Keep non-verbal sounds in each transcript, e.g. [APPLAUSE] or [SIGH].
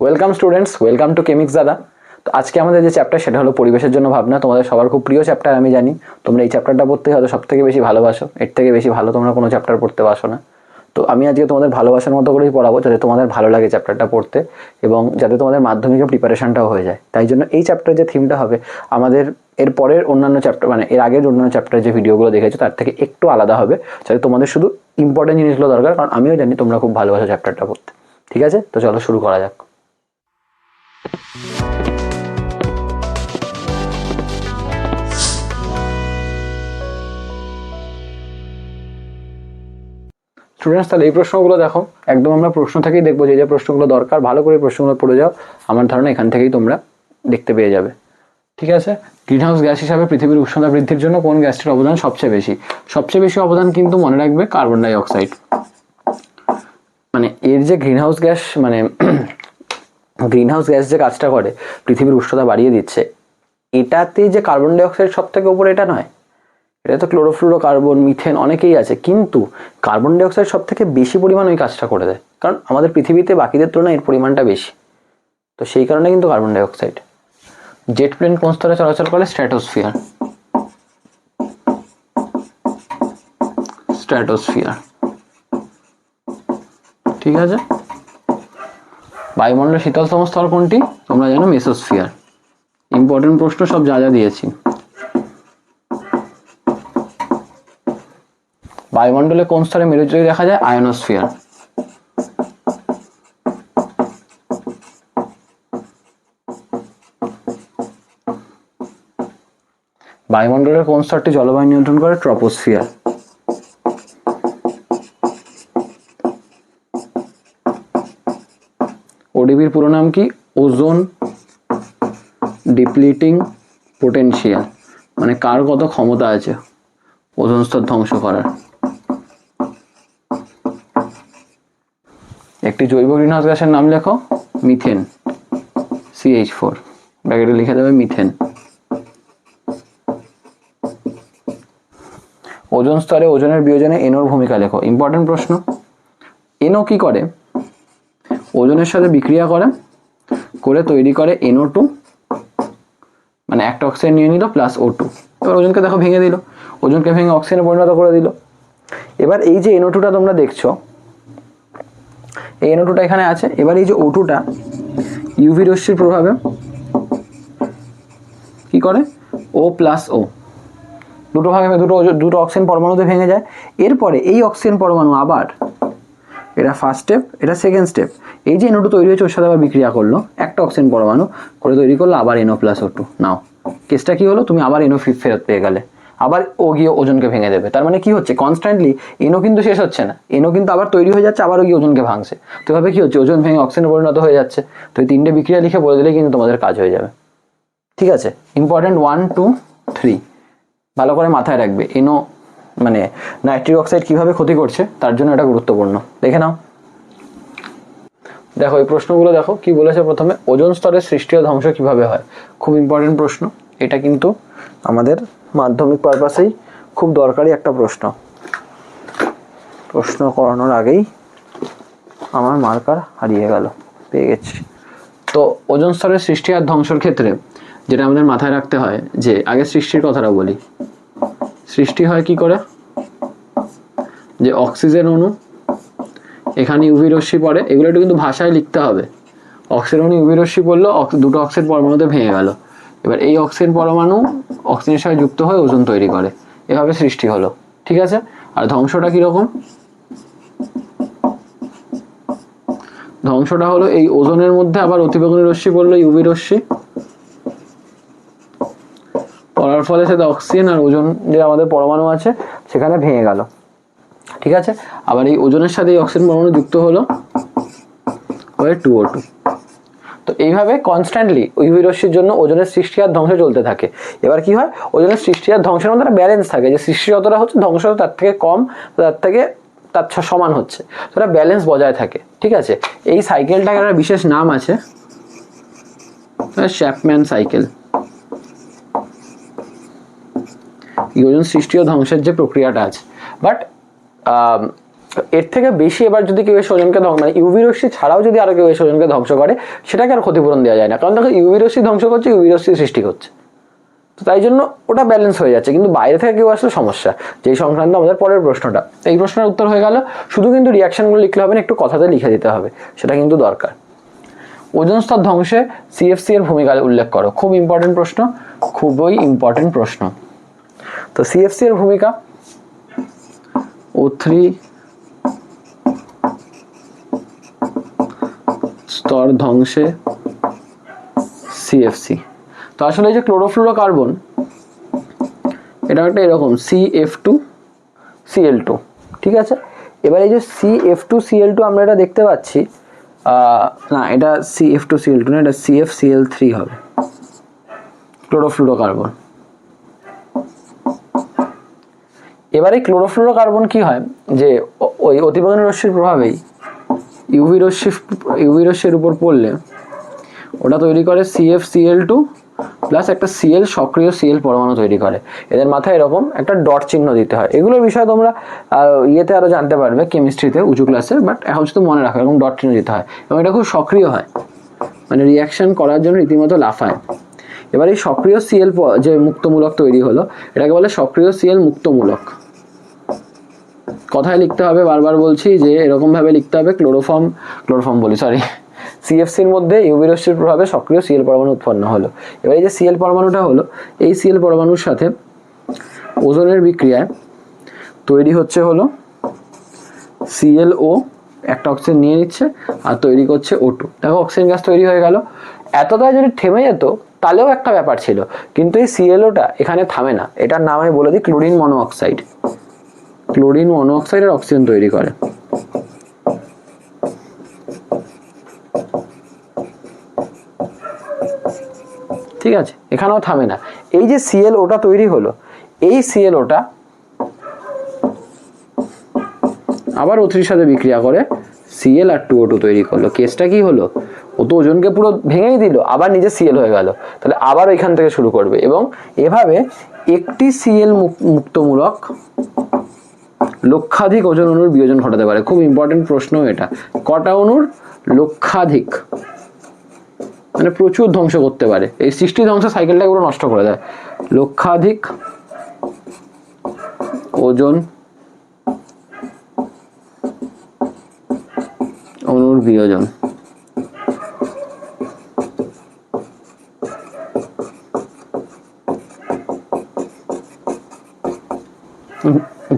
Welcome students welcome to chemics দাদা তো আজকে আমাদের যে চ্যাপ্টার সেটা হলো পরিবেশের জন্য ভাবনা। তোমাদের সবার খুব প্রিয় চ্যাপ্টার আমি জানি। তোমরা এই চ্যাপ্টারটা পড়তে হয়তো সব থেকে বেশি ভালোবাসো। এর থেকে বেশি ভালো তোমরা কোনো চ্যাপ্টার পড়তে বাসো না। তো আমি আজকে তোমাদের ভালোবাসার মতো করেই পড়াবো, যাতে তোমাদের ভালো লাগে চ্যাপ্টারটা পড়তে এবং যাতে তোমাদের মাধ্যমিকের প্রিপারেশনটাও হয়ে যায়। তাই জন্য এই চ্যাপ্টার যে থিমটা হবে, আমাদের এর পরের অন্যান্য চ্যাপ্টার মানে এর আগের অন্যান্য চ্যাপ্টার যে ভিডিওগুলো দেখেছ, তার থেকে একটু আলাদা হবে, যাতে তোমাদের শুধু ইম্পর্টেন্ট জিনিসগুলো দরকার। কারণ আমিও জানি তোমরা খুব ভালোবাসো চ্যাপ্টারটা পড়তে। ঠিক আছে? তো চলো শুরু করা যাক। স্টুডেন্টস তাহলে এই প্রশ্নগুলো দেখো। একদম আমরা প্রশ্ন থেকেই দেখব যে যে প্রশ্নগুলো দরকার, ভালো করে প্রশ্নগুলো পড়ে যাও। আমার ধারণা এখান থেকেই তোমরা দেখতে পেয়ে যাবে। ঠিক আছে? গ্রিনহাউস গ্যাস হিসাবে পৃথিবীর উষ্ণতা বৃদ্ধির জন্য কোন গ্যাসটির অবদান সবচেয়ে বেশি? সবচেয়ে বেশি অবদান কিন্তু মনে রাখবে কার্বন ডাই অক্সাইড মানে এর যে গ্রিনহাউস গ্যাস মানে গ্রিনহাউস গ্যাস যে কাজটা করে, পৃথিবীর উষ্ণতা বাড়িয়ে দিচ্ছে, এটাতে যে কার্বন ডাইঅক্সাইড সব থেকে উপরে এটা নয়। এটা তো ক্লোরোফ্লোরো কার্বন মিথেন অনেকেই আছে, কিন্তু কার্বন ডাইঅক্সাইড সব থেকে বেশি পরিমাণ ওই কাজটা করে দেয়। কারণ আমাদের পৃথিবীতে বাকিদের তুলনায় এর পরিমাণটা বেশি। তো সেই কারণে কিন্তু কার্বন ডাইঅক্সাইড জেট প্লেন কোন স্তরে চলাচল করে? স্ট্র্যাটোস্ফিয়ার স্ট্র্যাটোস্ফিয়ার ঠিক আছে? বায়ুমণ্ডলের শীতলতম স্তর কোনটি? তোমরা জানো মেসোস্ফিয়ার। ইম্পর্টেন্ট প্রশ্ন, সব যা যা দিয়েছি। বায়ুমণ্ডলে কোন স্তরে মেরুজ্জয়ী দেখা যায়? আয়নোস্ফিয়ার বায়ুমণ্ডলের কোন স্তরটি জলবায়ু নিয়ন্ত্রণ করে? ট্রপোস্ফিয়ার ওডিবির পুরো নাম কি? ওজোন ডিপ্লিটিং পোটেনশিয়াল মানে কার কত ক্ষমতা আছে? ওজন স্তর ধ্বংস করার। একটি জৈব গ্রিনহাউস গ্যাসের নাম লেখো মিথেন সিএইচ ফোর ব্র্যাকেটে লিখে দেবে মিথেন। ওজন স্তরে ওজনের বিয়োজনে এনোর ভূমিকা লেখো। ইম্পর্টেন্ট প্রশ্ন। এনো কি করে? ওজনের সাথে বিক্রিয়া করে করে তৈরি করে এনও টু মানে একটা অক্সিজেন নিয়ে নিল প্লাস ও টু এবার ওজনকে দেখো ভেঙে দিল। ওজনকে ভেঙে অক্সিজেনে পরিণত করে দিল। এবার এই যে এনও টুটা তোমরা দেখছ, এই এনও টুটা এখানে আছে। এবার এই যে ও টুটা ইউভি রশ্মির প্রভাবে কি করে? ও প্লাস ও দুটো ভাগে, দুটো দুটো অক্সিজেন পরমাণুতে ভেঙে যায়। এরপরে এই অক্সিজেন পরমাণু আবার এটা ফার্স্ট স্টেপ এটা সেকেন্ড স্টেপ এই যে এনও টু তৈরি হয়েছে, ওর সাথে আবার বিক্রিয়া করল। একটা অক্সিজেন পরমাণু, করে তৈরি করল আবার N O plus O two now কেসটা কী হলো? তুমি আবার এনও ফেরত পেয়ে গেলে। আবার ও গিয়ে ওজনকে ভেঙে দেবে। তার মানে কি হচ্ছে? কনস্ট্যান্টলি এনও কিন্তু শেষ হচ্ছে না। এনও কিন্তু আবার তৈরি হয়ে যাচ্ছে আবার ও গিয়ে ওজনকে ভাঙছে। তো এভাবে কি হচ্ছে? ওজন ভেঙে অক্সিজেনে পরিণত হয়ে যাচ্ছে। তো এই তিনটে বিক্রিয়া লিখে বলে দিলেই কিন্তু তোমাদের কাজ হয়ে যাবে। ঠিক আছে? ইম্পর্টেন্ট ওয়ান টু থ্রি ভালো করে মাথায় রাখবে। এনো মানে নাইট্রিক অক্সাইড কীভাবে ক্ষতি করছে, তার জন্য এটা গুরুত্বপূর্ণ। দেখে নাও। দেখো, এই প্রশ্নগুলো দেখো, কি বলেছে প্রথমে? ওজন স্তরের সৃষ্টি ও ধ্বংস কীভাবে হয়? খুব ইম্পর্টেন্ট প্রশ্ন। এটা কিন্তু আমাদের মাধ্যমিক পারপাসেই খুব দরকারি একটা প্রশ্ন। প্রশ্ন করানোর আগেই আমার মার্কার হারিয়ে গেল, পেয়ে গেছি। তো ওজন স্তরের সৃষ্টি আর ধ্বংসের ক্ষেত্রে, যেটা আমাদের মাথায় রাখতে হয়, যে আগে সৃষ্টির কথাটা বলি। সৃষ্টি হয় কি করে? যে অক্সিজেন অণু, এখানে ইউভি রশ্মি পড়ে, এগুলো একটু কিন্তু ভাষায় লিখতে হবে। অক্সিজেন অণু ইউভি রশ্মি পড়ল দুটো অক্সিজেন পরমাণুতে ভেঙে গেল। এবার এই অক্সিজেন পরমাণু অক্সিজেনের সাথে যুক্ত হয়ে ওজন তৈরি করে। এভাবে সৃষ্টি হলো। ঠিক আছে? আর ধ্বংসটা কীরকম? ধ্বংসটা হলো এই ওজনের মধ্যে আবার অতিবেগুনি রশ্মি পড়ল ইউভি রশ্মি। পড়ার ফলে সেটা অক্সিজেন আর ওজন যে আমাদের পরমাণু আছে, সেখানে ভেঙে গেল। ঠিক আছে? আবার এই ওজনের সাথে এই অক্সিজেন পরমাণু যুক্ত হলো হয়ে টু ও টু তো এইভাবে কনস্ট্যান্টলি ইউভি রশ্মির জন্য ওজনের সৃষ্টি আর ধ্বংস চলতে থাকে। এবার কি হয়? ওজনের সৃষ্টি আর ধ্বংসের মধ্যে একটা ব্যালেন্স থাকে। যে সৃষ্টি যতটা হচ্ছে, ধ্বংস তার থেকে কম, তার থেকে তার সমান হচ্ছে। তো এটা ব্যালেন্স বজায় থাকে। ঠিক আছে? এই সাইকেলটার একটা বিশেষ নাম আছে শ্যাপম্যান সাইকেল এই ওজন সৃষ্টি ও ধ্বংসের যে প্রক্রিয়াটা আছে। বাট এর থেকে বেশি এবার যদি কেউ এসে ওজনকে ধ্বংস মানে ইউভি রশ্মি ছাড়াও যদি আরও কেউ এসে ওজনকে ধ্বংস করে, সেটাকে আর ক্ষতিপূরণ দেওয়া যায় না। কারণ দেখো, ইউভি রশ্মি ধ্বংস করছে, ইউভি রশ্মি সৃষ্টি করছে। তো তাই জন্য ওটা ব্যালেন্স হয়ে যাচ্ছে। কিন্তু বাইরে থেকে কেউ আসলে সমস্যা। যেই সংক্রান্ত আমাদের পরের প্রশ্নটা। এই প্রশ্নের উত্তর হয়ে গেল, শুধু কিন্তু রিয়াকশনগুলো লিখলে হবে না, একটু কথাতে লিখে দিতে হবে। সেটা কিন্তু দরকার। ওজন স্তর ধ্বংসে সিএফসি এর ভূমিকা উল্লেখ করো। খুব ইম্পর্টেন্ট প্রশ্ন, খুবই ইম্পর্টেন্ট প্রশ্ন। তো সিএফসি এর ভূমিকা ও থ্রি স্তর ধ্বংসে সিএফসি তো আসলে এই যে ক্লোরোফ্লোরোকার্বন এটা একটা এরকম C F two CL two ঠিক আছে? এবার এই যে C F two CL two আমরা এটা দেখতে পাচ্ছি না, এটা C F two CL two না, এটা সি এফ সিএল থ্রি হবে। ক্লোরোফ্লোরোকার্বন এবারে ক্লোরোফ্লোরোকার্বন কি হয়? যে ওই অতিবেগুনি রশ্মির প্রভাবেই ইউভি রশ্মি ইউভি রশ্মির উপর পড়লে ওটা তৈরি করে C F C L two plus একটা সিএল সক্রিয় সিএল পরমাণু তৈরি করে। এদের মাথায় এরকম একটা ডট চিহ্ন দিতে হয়। এগুলোর বিষয়ে তোমরা ইয়েতে আরও জানতে পারবে কেমিস্ট্রিতে উঁচু ক্লাসে বাট এখন শুধু মনে রাখো, এরকম ডট চিহ্ন দিতে হয় এবং এটা খুব সক্রিয় হয়। মানে রিয়াকশান করার জন্য রীতিমতো লাফায়। এবার এই সক্রিয় সিএল যে মুক্তমূলক তৈরি হলো, এটাকে বলে সক্রিয় সিএল মুক্তমূলক। কথায় লিখতে হবে, বারবার বলছি যে এরকম ভাবে লিখতে হবে, ক্লোরোফর্ম ক্লোরোফর্ম বলি সরি সিএফসির মধ্যে ইউভি রশ্মির প্রভাবে সক্রিয় সিএল পরমাণু উৎপন্ন হলো। এবার এই যে সিএল পরমাণুটা হলো, এই সিএল পরমাণুর সাথে ওজনের বিক্রিয়ায় তৈরি হচ্ছে হলো সিএলও একটা অক্সিজেন নিয়ে নিচ্ছে আর তৈরি করছে ও টু দেখো, অক্সিজেন গ্যাস তৈরি হয়ে গেল। এতটাই যদি থেমে যেত, তাহলেও একটা ব্যাপার ছিল। কিন্তু এই সিএলওটা এখানে থামে না। এটার নাম আমি বলে দিই ক্লোরিন মনোঅক্সাইড। ক্লোরিন মনোঅক্সাইডের অক্সিজেন তৈরি করে। ঠিক আছে, এখানেও থামে না। এই যে সিএল ওটা তৈরি হলো, এই সিএল ওটা আবার ওথ্রির সাথে বিক্রিয়া করে সিএল আর টু ও টু তৈরি করল। কেসটা কি হলো? ও তো ওজনকে পুরো ভেঙেই দিল, আবার নিজে সিএল হয়ে গেল। তাহলে আবার ওইখান থেকে শুরু করবে এবং এভাবে একটি সিএল মুক্তমূলক লক্ষাধিক ওজন অণুর বিয়োজন ঘটাতে পারে। খুব ইম্পর্টেন্ট প্রশ্ন এটা। কটা অনুর লক্ষাধিক? মানে প্রচুর ধ্বংস করতে পারে। এই সৃষ্টি ধ্বংস সাইকেলটা পুরো নষ্ট করে দেয়। লক্ষাধিক ওজন অনুর বিয়োজন।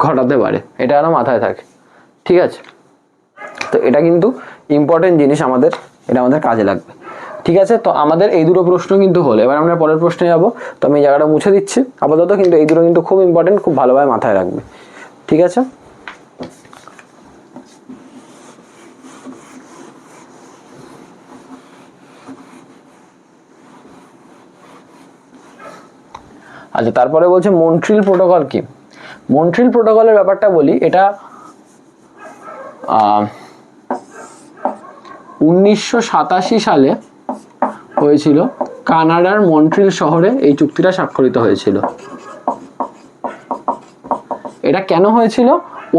ঘটাতে পারে, এটা আরও মাথায় থাকে, ঠিক আছে? তো এটা কিন্তু ইম্পর্টেন্ট জিনিস আমাদের, এটা আমাদের কাজে লাগবে, ঠিক আছে? তো আমাদের এই দুটো প্রশ্ন কিন্তু হলো, এবার আমরা পরের প্রশ্নে যাব, তো আমি এই জায়গাটা মুছে দিচ্ছি, আপাতত কিন্তু এই দুটো কিন্তু খুব ইম্পর্টেন্ট খুব ভালোভাবে মাথায় রাখবে, ঠিক আছে? আচ্ছা তারপরে বলছে মন্ট্রিল প্রোটোকল কি? মন্ট্রিল প্রোটোকলের ব্যাপারটা বলি, এটা উনিশশো সাতাশি সালে হয়েছিল। কানাডার মন্ট্রিল শহরে এই চুক্তিটা স্বাক্ষরিত হয়েছিল। এটা কেন হয়েছিল?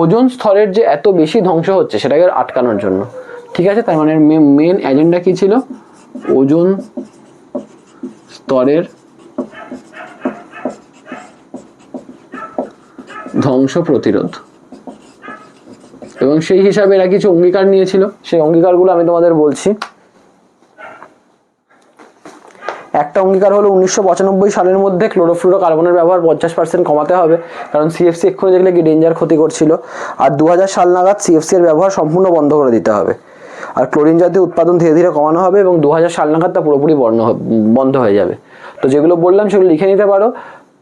ওজন স্তরের যে এত বেশি ধ্বংস হচ্ছে, সেটাকে আটকানোর জন্য। ঠিক আছে? তার মানে মেন এজেন্ডা কি ছিল? ওজন স্তরের ধ্বংস প্রতিরোধ। এবং সেই হিসাবে এরা কিছু অঙ্গীকার নিয়েছিল। সেই অঙ্গীকারগুলো আমি তোমাদের বলছি। একটা অঙ্গীকার হলো উনিশশো পঁচানব্বই সালের মধ্যে ক্লোরোফ্লুরো কার্বনের ব্যবহার পঞ্চাশ পার্সেন্ট কমাতে হবে। কারণ সিএফসি এক্ষুনি দেখলে কি ডেঞ্জার ক্ষতি করছিল। আর দু হাজার সাল নাগাদ সিএফসি এর ব্যবহার সম্পূর্ণ বন্ধ করে দিতে হবে। আর ক্লোরিন জাতীয় উৎপাদন ধীরে ধীরে কমানো হবে এবং দু হাজার সাল নাগাদ তা পুরোপুরি বন্ধ হয়ে যাবে। তো যেগুলো বললাম সেগুলো লিখে নিতে পারো।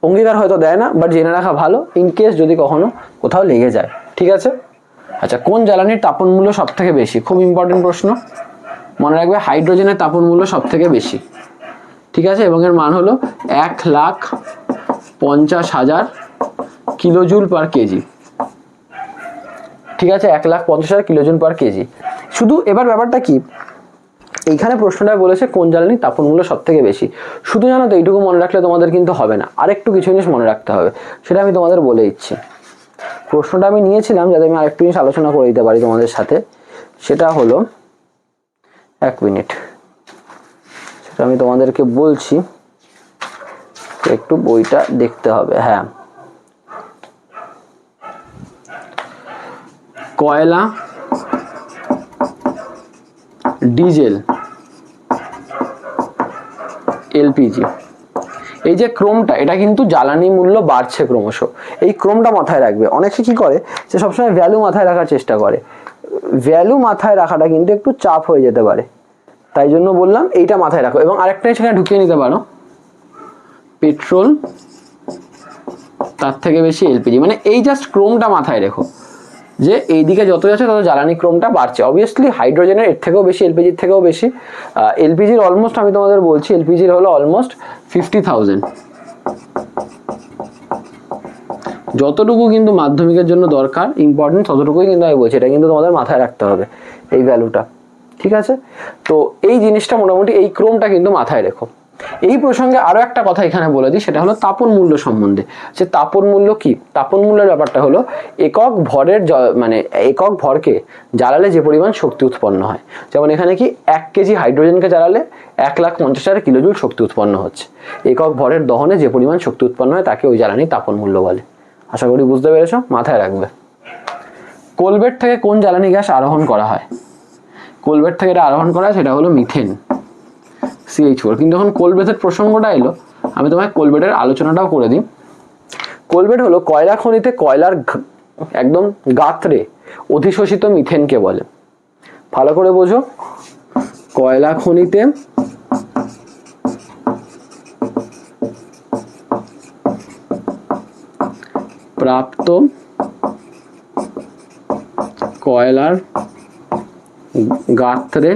অঙ্গীকার হয়তো দেয় না বাট জেনে রাখা ভালো ইন কেস যদি কখনো কোথাও লেগে যায়, ঠিক আছে? আচ্ছা কোন জ্বালানির তাপন মূল্য সব থেকে বেশি? খুব ইম্পর্টেন্ট প্রশ্ন। মনে রাখবে হাইড্রোজেনের তাপন মূল্য সব থেকে বেশি, ঠিক আছে? এবং এর মান হলো এক লাখ পঞ্চাশ হাজার কিলোজুল পার কেজি। ঠিক আছে? এক লাখ পঞ্চাশ হাজার কিলোজুল পার কেজি। শুধু এবার ব্যাপারটা কি? এইখানে প্রশ্নটা বলেছে কোন জ্বালানির তাপন মূল্য সব থেকে বেশি। শুধু জানো তো, এইটুকু মনে রাখলে তোমাদের কিন্তু হবে না। আরেকটু কিছু জিনিস মনে রাখতে হবে, সেটা আমি তোমাদের বলে দিচ্ছি। প্রশ্নটা আমি নিয়েছিলাম যাতে আমি আরেকটু জিনিস আলোচনা করে দিতে পারি তোমাদের সাথে। সেটা হলো, এক মিনিট। সেটা আমি তোমাদেরকে বলছি একটু বইটা দেখতে হবে হ্যাঁ। কয়লা, ডিজেল এলপিজি। এই যে ক্রোমটা, এটা কিন্তু জ্বালানি মূল্য বাড়ছে ক্রমশ। এই ক্রোমটা মাথায় রাখবে। অনেকে কি করে? যে সবসময় ভ্যালু মাথায় রাখার চেষ্টা করে। ভ্যালু মাথায় রাখাটা কিন্তু একটু চাপ হয়ে যেতে পারে। তাই জন্য বললাম, এইটা মাথায় রাখো। এবং আরেকটা সেখানে ঢুকিয়ে নিতে পারো। পেট্রোল তার থেকে বেশি এলপিজি। মানে এই জাস্ট ক্রোমটা মাথায় রেখো। যে এইদিকে যত যাচ্ছে তত জ্বালানি ক্রমটা বাড়ছে। অবভিয়াসলি হাইড্রোজেনের এর থেকেও বেশি এলপিজির থেকেও বেশি। এলপিজির অলমোস্ট আমি তোমাদের বলছি এলপিজির হলো অলমোস্ট ফিফটি থাউজেন্ড যতটুকু কিন্তু মাধ্যমিকের জন্য দরকার ইম্পর্টেন্ট ততটুকুই কিন্তু আমি বলছি। এটা কিন্তু তোমাদের মাথায় রাখতে হবে, এই ভ্যালুটা ঠিক আছে? তো এই জিনিসটা মোটামুটি এই ক্রমটা কিন্তু মাথায় রেখো। এই প্রসঙ্গে আরও একটা কথা এখানে বলে দিই, সেটা হলো তাপন মূল্য সম্বন্ধে। যে তাপন মূল্য কি? তাপন মূল্যের ব্যাপারটা হলো একক ভরের মানে একক ভরকে জ্বালালে যে পরিমাণ শক্তি উৎপন্ন হয়। যেমন এখানে কি এক কেজি হাইড্রোজেনকে জ্বালালে এক লাখ পঞ্চাশ হাজার কিলোজুল শক্তি উৎপন্ন হচ্ছে। একক ভরের দহনে যে পরিমাণ শক্তি উৎপন্ন হয়, তাকে ওই জ্বালানি তাপন মূল্য বলে। আশা করি বুঝতে পেরেছ? মাথায় রাখবে। কোলবেট থেকে কোন জ্বালানি গ্যাস আরোহণ করা হয়? কোলবেট থেকে এটা আরোহণ করা হয়, সেটা হলো মিথেন। সিএইচ ফোর কিন্তু যখন কোলবেটের প্রসঙ্গটা এলো। আমি তোমায় কোলবেটের আলোচনাটাও করে দিই। কোলবেট হলো কয়লা খনিতে কয়লার একদম গাত্রে অধিশোষিত মিথেনকে বলে। ভালো করে বোঝো। কয়লা খনিতে প্রাপ্ত কয়লার গাত্রে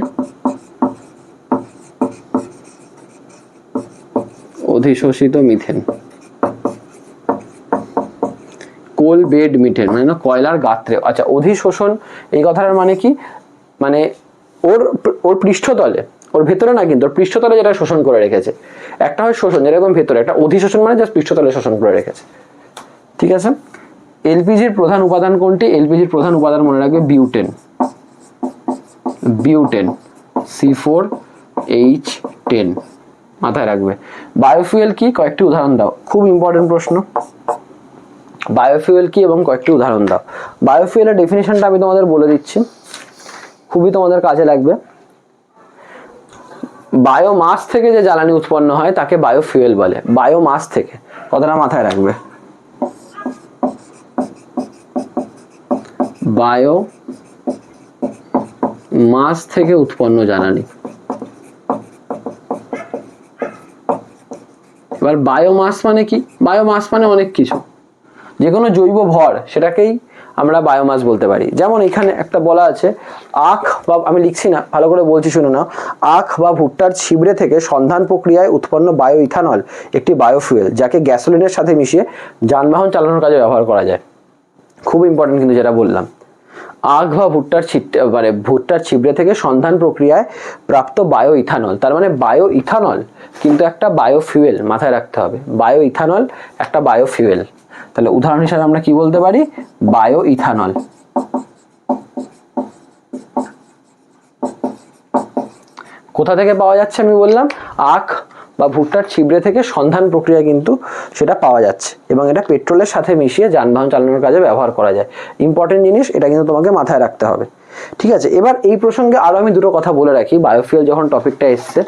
অধিশোষিত মিথেন। কোল বেড মিথেন মানে কয়লার গাত্রে। আচ্ছা অধিশোষণ, এই কথাটার মানে কি? মানে ওর ওর পৃষ্ঠতলে, ওর ভেতরে না কিন্তু, ওর পৃষ্ঠতলে যেটা শোষণ করে রেখেছে। একটা হয় শোষণ যেরকম ভেতরে, একটা অধিশোষণ মানে জাস্ট পৃষ্ঠতলে শোষণ করে রেখেছে। ঠিক আছে? এলপিজির প্রধান উপাদান কোনটি? এলপিজির প্রধান উপাদান মনে রাখবে butane. Butane, C four H ten. মাথায় রাখবে। বায়োফুয়েল কি? কয়েকটি উদাহরণ দাও। খুব ইম্পর্টেন্ট প্রশ্ন। বায়োফুয়েল কি এবং কয়েকটি উদাহরণ দাও। বায়োফুয়েলের ডেফিনেশনটা আমি তোমাদের বলে দিচ্ছি। খুবই তোমাদের কাজে লাগবে। বায়োমাস থেকে যে জ্বালানি উৎপন্ন হয়, তাকে বায়োফুয়েল বলে। বায়োমাস থেকে। কথাটা মাথায় রাখবে? বায়ো মাস থেকে উৎপন্ন জ্বালানি। এবার বায়োমাস মানে কি? বায়োমাস মানে অনেক কিছু। যে কোনো জৈব ভর, সেটাকেই আমরা বায়োমাস বলতে পারি। যেমন এখানে একটা বলা আছে, আখ বা, আমি লিখছি না, ভালো করে বলছি শুনে নাও। আখ বা ভুট্টার ছিবড়ে থেকে সন্ধান প্রক্রিয়ায় উৎপন্ন বায়ো ইথানল একটি বায়োফুয়েল যাকে গ্যাসোলিনের সাথে মিশিয়ে যানবাহন চালানোর কাজে ব্যবহার করা যায়। খুব ইম্পর্টেন্ট কিন্তু যেটা বললাম। আখ বা ভুট্টার মানে ভুট্টার ছিবড়ে থেকে সন্ধান প্রক্রিয়ায় প্রাপ্ত বায়ো ইথানল তার মানে বায়ো ইথানল কিন্তু একটা বায়োফুয়েল মাথায় রাখতে হবে। বায়ো ইথানল একটা বায়োফুয়েল তাহলে উদাহরণ হিসাবে আমরা কি বলতে পারি? বায়ো ইথানল কোথা থেকে পাওয়া যাচ্ছে আমি বললাম? আখ বা ভুট্টার ছিবড়ে থেকে সন্ধান প্রক্রিয়া কিন্তু সেটা পাওয়া যাচ্ছে এবং এটা পেট্রোলের সাথে মিশিয়ে যানবাহন চালানোর কাজে ব্যবহার করা যায়। ইম্পর্টেন্ট জিনিস, এটা কিন্তু তোমাকে মাথায় রাখতে হবে। ঠিক আছে, এবার এই প্রসঙ্গে আরও আমি দুটো কথা বলে রাখি। বায়োফুয়েল যখন টপিকটা এসছে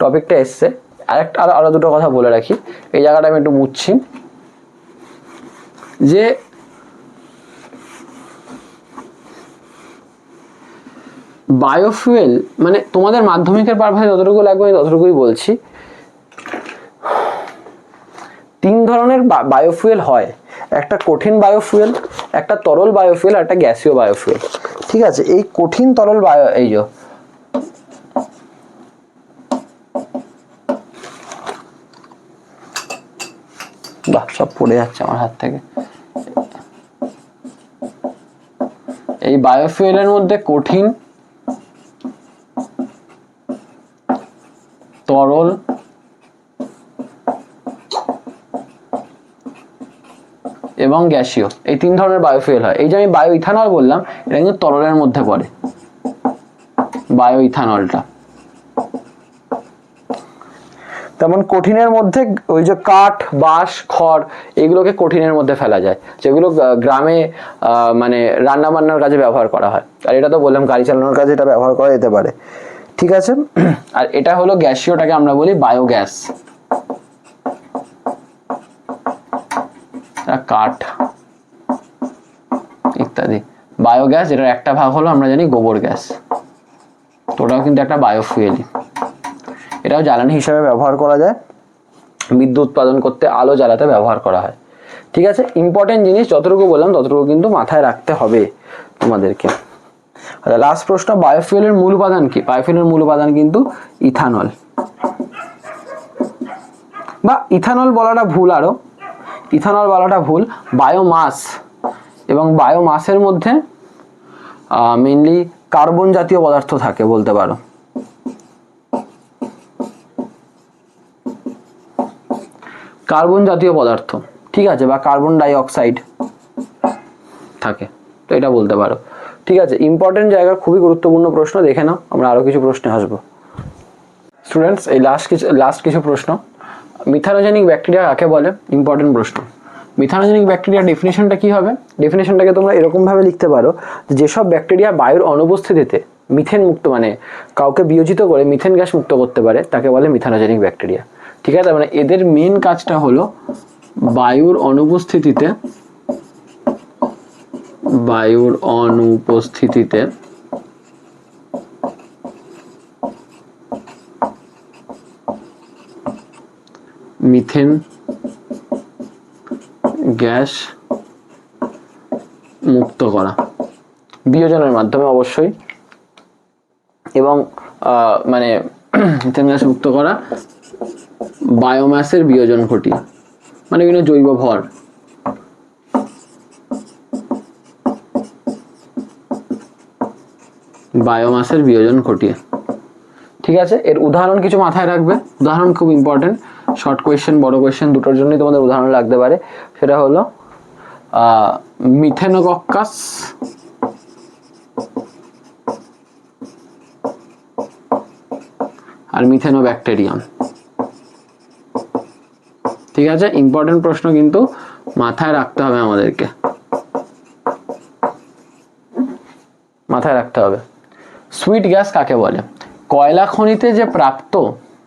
টপিকটা এসছে, আরেকটা আরও আরও দুটো কথা বলে রাখি। এই জায়গাটা আমি একটু মুছছি। যে বায়োফুয়েল মানে তোমাদের মাধ্যমিকের পারভাসে যতটুকু লাগবে আমি ততটুকুই বলছি। তিন ধরনের বায়োফুয়েল হয়। একটা কঠিন বায়োফুয়েল একটা তরল বায়োফুয়েল আর একটা গ্যাসীয় বায়োফুয়েল ঠিক আছে? এই কঠিন, তরল বায়ো এই যে। সব পড়ে যাচ্ছে আমার হাত থেকে। এই বায়োফুয়েলের মধ্যে কঠিন তরল। এবং গ্যাসীয়। এই তিন ধরনের বায়োফুয়েল হয়। এই যে আমি বায়ো ইথানল বললাম, এটা কিন্তু তরলের মধ্যে পড়ে। বায়ো ইথানলটা তেমন কঠিনের মধ্যে ওই যে কাঠ, বাঁশ, খড়, এগুলোকে কঠিনের মধ্যে ফেলা যায়, যেগুলো গ্রামে মানে রান্না বান্নার কাজে ব্যবহার করা হয়। আর এটা তো বললাম, গাড়ি চালানোর কাজে এটা ব্যবহার করা যেতে পারে। ঠিক আছে? আর এটা হলো গ্যাসীয়টাকে আমরা বলি বায়োগ্যাস। কাঠ, ইত্যাদি। বায়োগ্যাস, এটার একটা ভাগ হলো আমরা জানি গোবর গ্যাস। তো ওটাও কিন্তু একটা বায়োফুয়েলই এটাও জ্বালানি হিসাবে ব্যবহার করা যায়। বিদ্যুৎ উৎপাদন করতে আলো জ্বালাতে ব্যবহার করা হয়। ঠিক আছে? ইম্পর্টেন্ট জিনিস, যতটুকু বললাম, ততটুকু কিন্তু মাথায় রাখতে হবে তোমাদেরকে। লাস্ট প্রশ্ন বায়োফুয়েলের মূল উপাদান কি? বায়োফুয়েলের মূল উপাদান কিন্তু ইথানল। বা ইথানল বলাটা ভুল আরও। ইথানল বলাটা ভুল বায়োমাস এবং বায়োমাসের মধ্যে মেনলি কার্বন জাতীয় পদার্থ থাকে বলতে পারো। কার্বন জাতীয় পদার্থ, ঠিক আছে? বা কার্বন ডাই অক্সাইড থাকে। তো এটা বলতে পারো। ঠিক আছে ইম্পর্টেন্ট জায়গা খুবই গুরুত্বপূর্ণ প্রশ্ন, দেখে নাও, আমরা আরও কিছু প্রশ্নে আসব স্টুডেন্টস এই লাস্ট কিছু লাস্ট কিছু প্রশ্ন। মিথানোজেনিক ব্যাকটেরিয়া কাকে বলে? ইম্পর্টেন্ট প্রশ্ন। মিথানোজেনিক ব্যাকটেরিয়ার ডেফিনেশনটা কি হবে? ডেফিনেশনটাকে তোমরা এরকম ভাবে লিখতে পারো যেসব ব্যাকটেরিয়া বায়ুর অনুপস্থিতিতে মিথেন মুক্ত মানে কাউকে বিয়োজিত করে মিথেন গ্যাস মুক্ত করতে পারে, তাকে বলে মিথানোজেনিক ব্যাকটেরিয়া ঠিক আছে মানে এদের মেন কাজটা হলো বায়ুর অনুপস্থিতিতে বায়ুর অনুপস্থিতিতে। মিথেন গ্যাস মুক্ত করা। বিয়োজনের মাধ্যমে অবশ্যই। এবং মানে মিথেন গ্যাস মুক্ত করা। বায়োম্যাসের বিয়োজন ঘটিয়ে। মানে বিভিন্ন জৈব ভর। বায়োমাসের বিয়োজন ঘটিয়ে। ঠিক আছে? এর উদাহরণ কিছু মাথায় রাখবে। উদাহরণ খুব ইম্পর্টেন্ট শর্ট কোয়েশ্চেন বড় কোয়েশ্চেন দুটোর জন্যই তোমাদের উদাহরণ লাগতে পারে। সেটা হলো মিথেনোকক্কাস আর মিথেনো ব্যাকটেরিয়াম ঠিক আছে? ইম্পর্টেন্ট প্রশ্ন কিন্তু মাথায় রাখতে হবে আমাদেরকে। মাথায় রাখতে হবে। সুইট গ্যাস কাকে বলে? কয়লা খনিতে যে প্রাপ্ত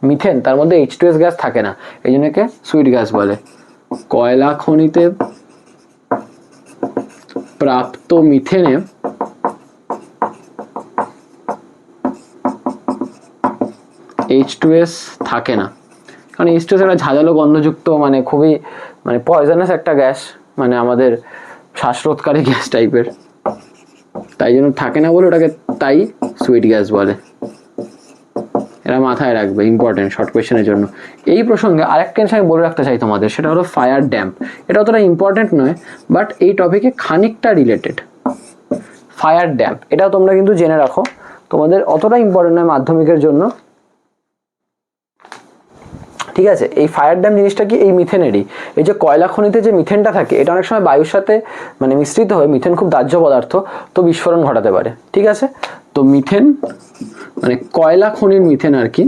মিথেন, তার মধ্যে এইচ টু এস গ্যাস থাকে না। এই জন্য একে সুইট গ্যাস বলে। কয়লা খনিতে প্রাপ্ত মিথেনে এইচ টু এস থাকে না। কারণ এইচ টু এস একটা ঝাঁঝালো গন্ধযুক্ত মানে খুবই মানে পয়জনাস একটা গ্যাস মানে আমাদের শ্বাসরোধকারী গ্যাস টাইপের তাই জন্য থাকে না বলে ওটাকে, তাই সুইট গ্যাস বলে। এরা মাথায় রাখবে ইম্পর্টেন্ট শর্ট কোয়েশ্চেনের জন্য। এই প্রসঙ্গে আরেকটা জিনিস আমি বলে রাখতে চাই তোমাদের, সেটা হলো ফায়ার ড্যাম্প এটা অতটা ইম্পর্টেন্ট নয় বাট এই টপিকে খানিকটা রিলেটেড ফায়ার ড্যাম্প এটাও তোমরা কিন্তু জেনে রাখো। তোমাদের অতটা ইম্পর্টেন্ট নয় মাধ্যমিকের জন্য। ঠিক আছে, এই ফায়ার ড্যাম জিনিসটা কি? এই মিথেনেরই এই যে কয়লা খনিতে যে মিথেনটা থাকে, এটা অনেক সময় বায়ুর সাথে মানে মিশ্রিত হয়ে মিথেন খুব দাহ্য পদার্থ, তো বিস্ফোরণ ঘটাতে পারে। ঠিক আছে? তো মিথেন মানে কয়লা খনির মিথেন আর কি?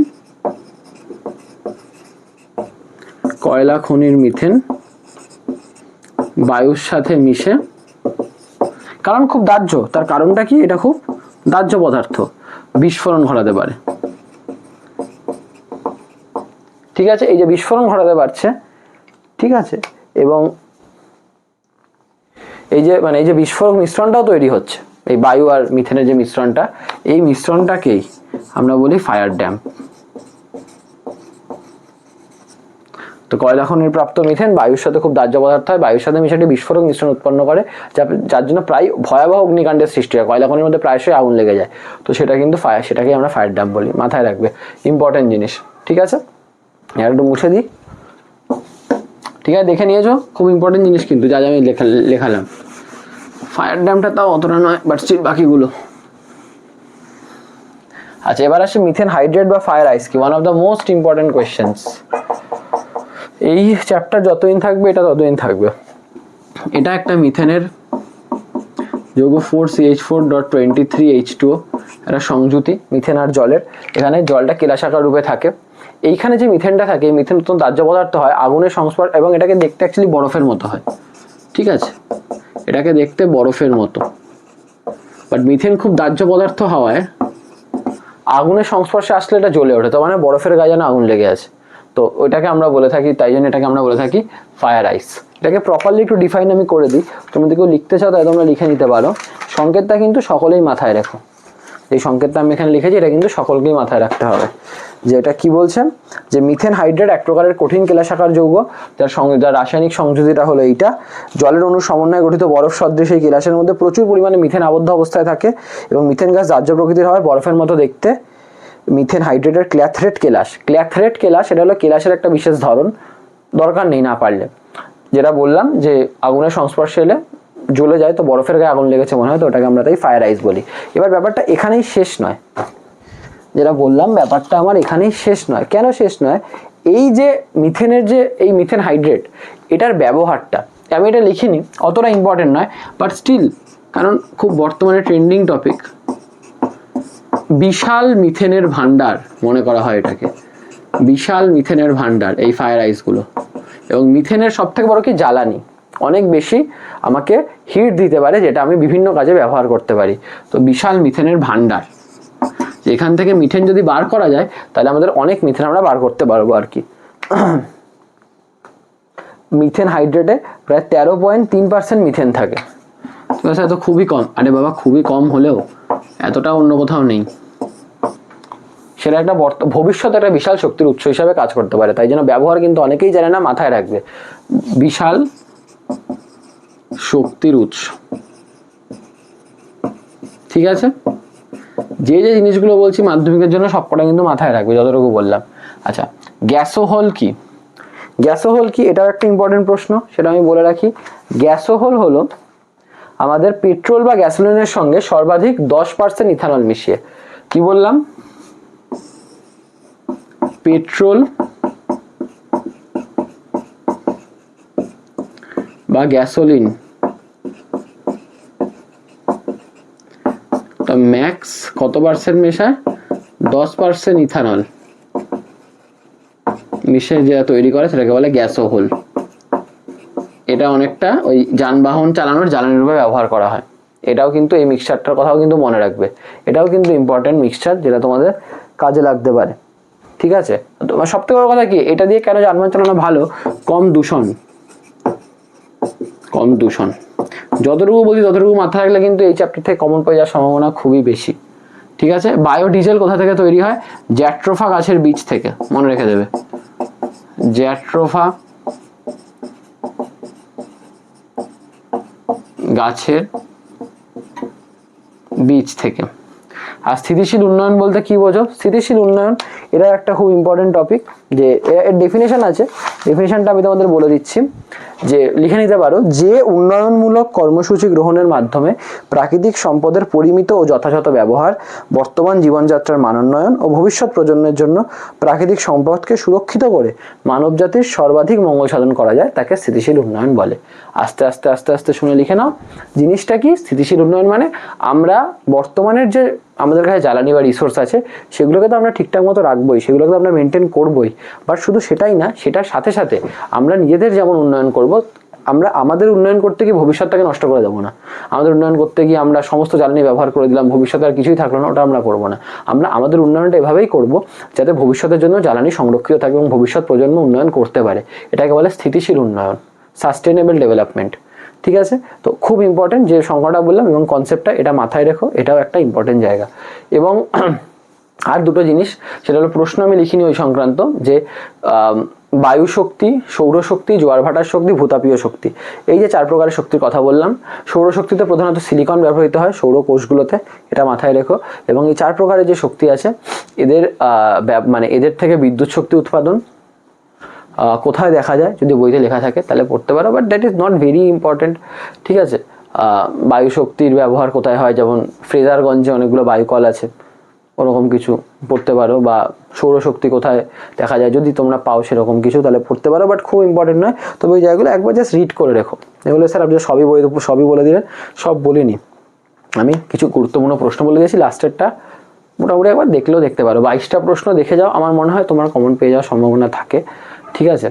কয়লা খনির মিথেন বায়ুর সাথে মিশে, কারণ খুব দাহ্য, তার কারণটা কি? এটা খুব দাহ্য পদার্থ, বিস্ফোরণ ঘটাতে পারে। ঠিক আছে, এই যে বিস্ফোরণ ঘটাতে পারছে, ঠিক আছে, এবং এই যে মানে এই যে বিস্ফোরক মিশ্রণটাও তৈরি হচ্ছে। এই বায়ু আর মিথেনের যে মিশ্রণটা, এই মিশ্রণটাকেই আমরা বলি ফায়ার ড্যাম তো কয়লা খনির প্রাপ্ত মিথেন বায়ুর সাথে খুব দাহ্য পদার্থ হয়। বায়ুর সাথে মিশে বিস্ফোরক মিশ্রণ উৎপন্ন করে, যা যার জন্য প্রায় ভয়াবহ অগ্নিকাণ্ডের সৃষ্টি হয়। কয়লা খনির মধ্যে প্রায়শই আগুন লেগে যায়। তো সেটা কিন্তু ফায়ার সেটাকে আমরা ফায়ার ড্যাম বলি। মাথায় রাখবে। ইম্পর্টেন্ট জিনিস। ঠিক আছে? আর একটু মুছে দিই। ঠিক আছে? দেখে নিয়েছো? খুব ইম্পর্টেন্ট জিনিস কিন্তু, যা যা আমি লেখা লেখালাম। ফায়ার ড্যামটা তাও অতটা নয় বাট স্টিল বাকিগুলো। আচ্ছা এবার আসে মিথেন হাইড্রেট বা ফায়ার আইস কি। One of the most important questions এই চ্যাপ্টার যতদিন থাকবে, এটা ততদিন থাকবে। এটা একটা মিথেনের যৌগ four C H four dot twenty three H two একটা সংযুতি মিথেন আর জলের। এখানে জলটা কেলাসাকার রূপে থাকে। এইখানে যে মিথেনটা থাকে, এই মিথেন নতুন দাহ্য পদার্থ হয়, আগুনের সংস্পর্শ, এবং এটাকে দেখতে অ্যাকচুয়ালি বরফের মতো হয়। ঠিক আছে? এটাকে দেখতে বরফের মতো। বাট মিথেন খুব দাহ্য পদার্থ হওয়ায় আগুনের সংস্পর্শে আসলে এটা জ্বলে ওঠে। তো মানে বরফের গায়ে যেন আগুন লেগে আছে। তো ওইটাকে আমরা বলে থাকি, তাই জন্য এটাকে আমরা বলে থাকি ফায়ার আইস এটাকে প্রপারলি একটু ডিফাইন আমি করে দিই। তুমি যদি কেউ লিখতে চাও তাই তোমরা লিখে নিতে পারো। সংকেতটা কিন্তু সকলেই মাথায় রেখো। এই সংকেতটা আমি এখানে লিখেছি, এটা কিন্তু সকলকেই মাথায় রাখতে হবে। যে এটা কি বলছে? যে মিথেন হাইড্রেট এক প্রকারের কঠিন কেলাসাকার যৌগ, যার যার রাসায়নিক সংযোজিতা হলো এইটা। জলের অণু সমন্বয়ে গঠিত বরফ সদৃশ এই কেলাসের মধ্যে প্রচুর পরিমাণে মিথেন আবদ্ধ অবস্থায় থাকে এবং মিথেন গ্যাস দাহ্য প্রকৃতির হয় বরফের মতো দেখতে। মিথেন হাইড্রেটের ক্ল্যাথরেট কেলাস। ক্ল্যাথরেট কেলাস, এটা হলো কেলাসের একটা বিশেষ ধরন। দরকার নেই না পারলে। যেটা বললাম যে আগুনের সংস্পর্শে এলে জ্বলে যায়, তো বরফের গায়ে আগুন লেগেছে মনে হয়, তো ওটাকে আমরা তাই ফায়ার আইস বলি। এবার ব্যাপারটা এখানেই শেষ নয়। যেটা বললাম, ব্যাপারটা আমার এখানেই শেষ নয়। কেন শেষ নয়? এই যে মিথেনের যে, এই মিথেন হাইড্রেট এটার ব্যবহারটা, আমি এটা লিখিনি, অতটা ইম্পর্টেন্ট নয় বাট স্টিল কারণ খুব বর্তমানে ট্রেন্ডিং টপিক বিশাল মিথেনের ভান্ডার মনে করা হয় এটাকে। বিশাল মিথেনের ভান্ডার এই ফায়ার আইসগুলো এবং মিথেনের সব থেকে বড় কি? জ্বালানি। অনেক বেশি আমাকে হিট দিতে পারে, যেটা আমি বিভিন্ন কাজে ব্যবহার করতে পারি। তো বিশাল মিথেনের ভান্ডার এখান থেকে মিথেন যদি বার করা যায়, তাহলে আমাদের অনেক মিথেন আমরা বার করতে পারব আর কি। মিথেন হাইড্রেটে প্রায় তেরো পয়েন্ট তিন পার্সেন্ট মিথেন থাকে। ঠিক আছে, এত খুবই কম। আরে বাবা, খুবই কম হলেও এতটা অন্য কোথাও নেই। সেটা একটা বর্ত- ভবিষ্যতে একটা বিশাল শক্তির উৎস হিসাবে কাজ করতে পারে। তাই জন্য ব্যবহার কিন্তু অনেকেই জানে না, মাথায় রাখবে। বিশাল শক্তির উৎস। ঠিক আছে? যে যে জিনিসগুলো বলছি মাধ্যমিকের জন্য সবকটা কিন্তু মাথায় রাখবে, যতটুকু বললাম। আচ্ছা গ্যাসোহল কি? গ্যাসোহল কি? এটাও একটা ইম্পর্টেন্ট প্রশ্ন, সেটা আমি বলে রাখি। গ্যাসোহল হলো আমাদের পেট্রোল বা গ্যাসোলিনের সঙ্গে সর্বাধিক দশ পার্সেন্ট ইথানল মিশিয়ে। কি বললাম? পেট্রোল বা গ্যাসোলিন তা ম্যাক্স কত পার্সেন্ট মেশায়? দশ পার্সেন্ট ইথানল। মিশে যেটা তৈরি করে, সেটাকে বলে গ্যাসোহোল। এটা অনেকটা ওই যানবাহন চালানোর জ্বালানি রূপে ব্যবহার করা হয়। এটাও কিন্তু এই মিক্সচারটার কথাও কিন্তু মনে রাখবে। এটাও কিন্তু ইম্পর্টেন্ট মিক্সচার যেটা তোমাদের কাজে লাগতে পারে। ঠিক আছে? তোমার সব থেকে বড় কথা কি? এটা দিয়ে কেন যানবাহন চালানো ভালো? কম দূষণ। কম দূষণ। যতটুকু বলি ততটুকু মাথায় রাখলে কিন্তু এই চ্যাপ্টার থেকে কমন পেয়ে যাওয়ার সম্ভাবনা খুবই বেশি। ঠিক আছে? বায়োডিজেল কোথা থেকে তৈরি হয়? জ্যাট্রোফা গাছের বীজ থেকে, মনে রেখে দেবে। জ্যাট্রোফা গাছের বীজ থেকে। আর স্থিতিশীল উন্নয়ন বলতে কি বোঝো? স্থিতিশীল উন্নয়ন এটা একটা খুব ইম্পর্টেন্ট টপিক যে এর ডেফিনেশন আছে। ডেফিনেশনটা আমি তোমাদের বলে দিচ্ছি। যে লিখে নিতে পারো, যে উন্নয়নমূলক কর্মসূচি গ্রহণের মাধ্যমে প্রাকৃতিক সম্পদের পরিমিত ও যথাযথ ব্যবহার, বর্তমান জীবনযাত্রার মানোন্নয়ন ও ভবিষ্যৎ প্রজন্মের জন্য প্রাকৃতিক সম্পদকে সুরক্ষিত করে মানবজাতির সর্বাধিক মঙ্গল সাধন করা যায়, তাকে স্থিতিশীল উন্নয়ন বলে। আস্তে আস্তে আস্তে আস্তে শুনে লিখে নাও। জিনিসটা কি? স্থিতিশীল উন্নয়ন মানে আমরা বর্তমানের যে আমাদের কাছে জ্বালানি বা রিসোর্স আছে, সেগুলোকে তো আমরা ঠিকঠাক মতো রাখবোই, সেগুলোকে তো আমরা মেনটেন করবোই। বাট শুধু সেটাই না, সেটার সাথে সাথে আমরা নিজেদের যেমন উন্নয়ন করব, আমরা আমাদের উন্নয়ন করতে গিয়ে ভবিষ্যৎটাকে নষ্ট করে দেবো না। আমাদের উন্নয়ন করতে গিয়ে আমরা সমস্ত জ্বালানি ব্যবহার করে দিলাম, ভবিষ্যতে আর কিছুই থাকল না, ওটা আমরা করব না। আমরা আমাদের উন্নয়নটা এভাবেই করব, যাতে ভবিষ্যতের জন্য জ্বালানি সংরক্ষিত থাকে এবং ভবিষ্যৎ প্রজন্ম উন্নয়ন করতে পারে। এটাকে বলে স্থিতিশীল উন্নয়ন সাস্টেনেবল ডেভেলপমেন্ট ঠিক আছে? তো খুব ইম্পর্টেন্ট যে সংখ্যাটা বললাম এবং কনসেপ্টটা এটা মাথায় রেখো, এটাও একটা ইম্পর্টেন্ট জায়গা। এবং [CLEARS THROAT] আর দুটো জিনিস, সেটা হলো প্রশ্ন আমি লিখিনি ওই সংক্রান্ত, যে বায়ু শক্তি সৌরশক্তি জোয়ার ভাটার শক্তি, ভূতাপীয় শক্তি। এই যে চার প্রকারের শক্তির কথা বললাম সৌরশক্তিতে প্রধানত সিলিকন ব্যবহৃত হয় সৌর কোষগুলোতে, এটা মাথায় রেখো। এবং এই চার প্রকারের যে শক্তি আছে, এদের মানে এদের থেকে বিদ্যুৎ শক্তি উৎপাদন কোথায় দেখা যায়? যদি বইতে লেখা থাকে তাহলে পড়তে পারো। But that is not very important ঠিক আছে? আহ, বায়ু শক্তির ব্যবহার কোথায় হয়? যেমন ফ্রেজারগঞ্জে অনেকগুলো বায়ুকল আছে ওরকম কিছু পড়তে পারো। বা সৌরশক্তি কোথায় দেখা যায়? যদি তোমরা পাও সেরকম কিছু তাহলে পড়তে পারো। বাট খুব ইম্পর্টেন্ট নয়। তবে ওই জায়গাগুলো একবার জাস্ট রিড করে রেখো। এগুলো স্যার আপনি সবই বই সবই বলে দিলেন সব বলিনি আমি কিছু গুরুত্বপূর্ণ প্রশ্ন বলে দিয়েছি। লাস্টেরটা মোটামুটি একবার দেখলেও দেখতে পারো। বাইশটা প্রশ্ন দেখে যাও। আমার মনে হয় তোমার কমন পেয়ে যাওয়ার সম্ভাবনা থাকে। ঠিক আছে?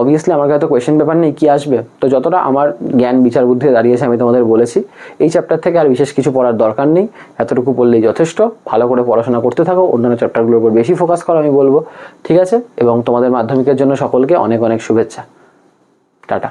অবভিয়াসলি আমার কাছে তো কোয়েশ্চেন পেপার নেই, কী আসবে? তো যতটা আমার জ্ঞান, বিচার, বুদ্ধি দাঁড়িয়েছে আমি তোমাদের বলেছি। এই চ্যাপ্টার থেকে আর বিশেষ কিছু পড়ার দরকার নেই। এতটুকু পড়লেই যথেষ্ট। ভালো করে পড়াশোনা করতে থাকো। অন্যান্য চ্যাপ্টারগুলোর উপর বেশি ফোকাস করো আমি বলব। ঠিক আছে? এবং তোমাদের মাধ্যমিকের জন্য সকলকে অনেক অনেক শুভেচ্ছা। টাটা।